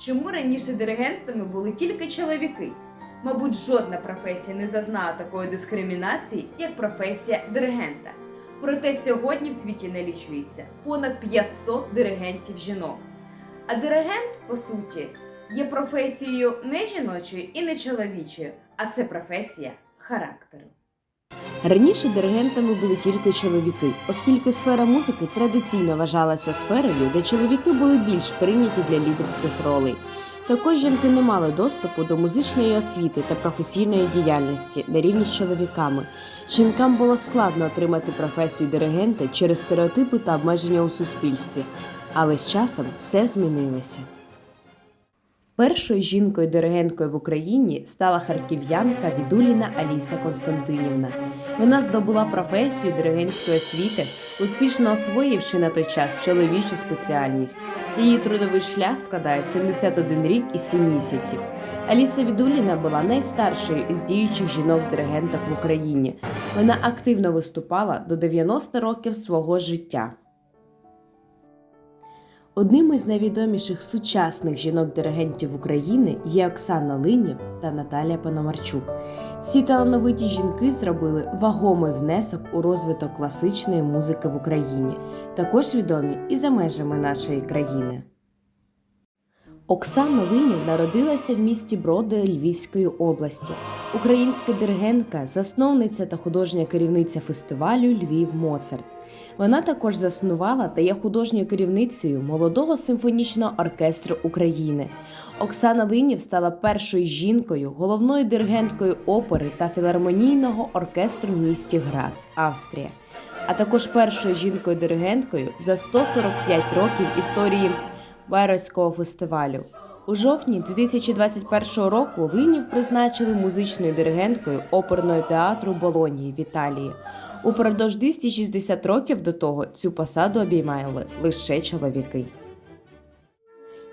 Чому раніше диригентами були тільки чоловіки? Мабуть, жодна професія не зазнала такої дискримінації, як професія диригента. Проте сьогодні в світі налічується понад 500 диригентів жінок. А диригент, по суті, є професією не жіночою і не чоловічою, а це професія характеру. Раніше диригентами були тільки чоловіки, оскільки сфера музики традиційно вважалася сферою, де чоловіки були більш прийняті для лідерських ролей. Також жінки не мали доступу до музичної освіти та професійної діяльності на рівні з чоловіками. Жінкам було складно отримати професію диригента через стереотипи та обмеження у суспільстві. Але з часом все змінилося. Першою жінкою-диригенткою в Україні стала харків'янка Відуліна Аліса Константинівна. Вона здобула професію диригентської освіти, успішно освоївши на той час чоловічу спеціальність. Її трудовий шлях складає 71 рік і 7 місяців. Аліса Відуліна була найстаршою із діючих жінок-диригенток в Україні. Вона активно виступала до 90 років свого життя. Одним із найвідоміших сучасних жінок-диригентів України є Оксана Линєв та Наталія Пономарчук. Ці талановиті жінки зробили вагомий внесок у розвиток класичної музики в Україні, також відомі і за межами нашої країни. Оксана Линєв народилася в місті Броди Львівської області. Українська диригентка, засновниця та художня керівниця фестивалю Львів Моцарт. Вона також заснувала та є художньою керівницею молодого симфонічного оркестру України. Оксана Линєв стала першою жінкою, головною диригенткою опери та філармонійного оркестру в місті Грац, Австрія, а також першою жінкою-диригенткою за 145 років історії Байройського фестивалю. У жовтні 2021 року Линів призначили музичною диригенткою оперного театру Болонії в Італії. Упродовж 260 років до того цю посаду обіймали лише чоловіки.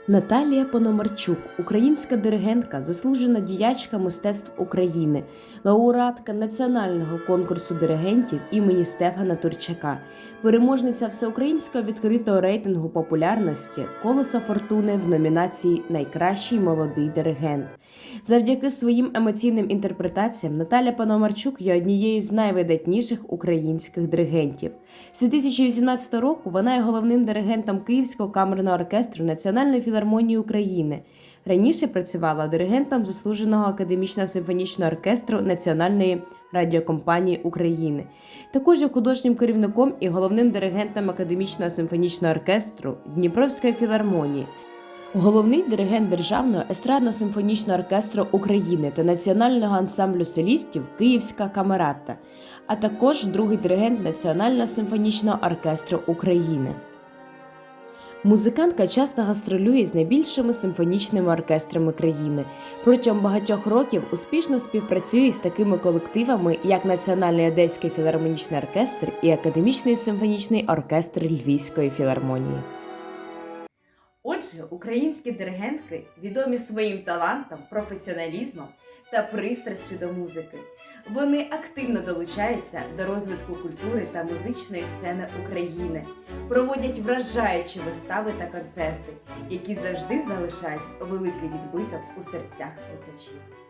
Наталія Пономарчук, українська диригентка, заслужена діячка мистецтв України, лауреатка національного конкурсу диригентів імені Стефана Турчака, переможниця всеукраїнського відкритого рейтингу популярності Колесо Фортуни в номінації Найкращий молодий диригент. Завдяки своїм емоційним інтерпретаціям Наталя Пономарчук є однією з найвидатніших українських диригентів. З 2018 року вона є головним диригентом Київського камерного оркестру Національної філармонії України. Раніше працювала диригентом заслуженого академічного симфонічного оркестру Національної радіокомпанії України. Також є художнім керівником і головним диригентом академічного симфонічного оркестру Дніпровської філармонії. Головний диригент Державного естрадно-симфонічного оркестру України та Національного ансамблю солістів Київська камерата, а також другий диригент Національного симфонічного оркестру України. Музикантка часто гастролює з найбільшими симфонічними оркестрами країни. Протягом багатьох років успішно співпрацює з такими колективами, як Національний Одеський філармонічний оркестр і Академічний симфонічний оркестр Львівської філармонії. Отже, українські диригентки відомі своїм талантом, професіоналізмом та пристрастю до музики. Вони активно долучаються до розвитку культури та музичної сцени України, проводять вражаючі вистави та концерти, які завжди залишають великий відбиток у серцях слухачів.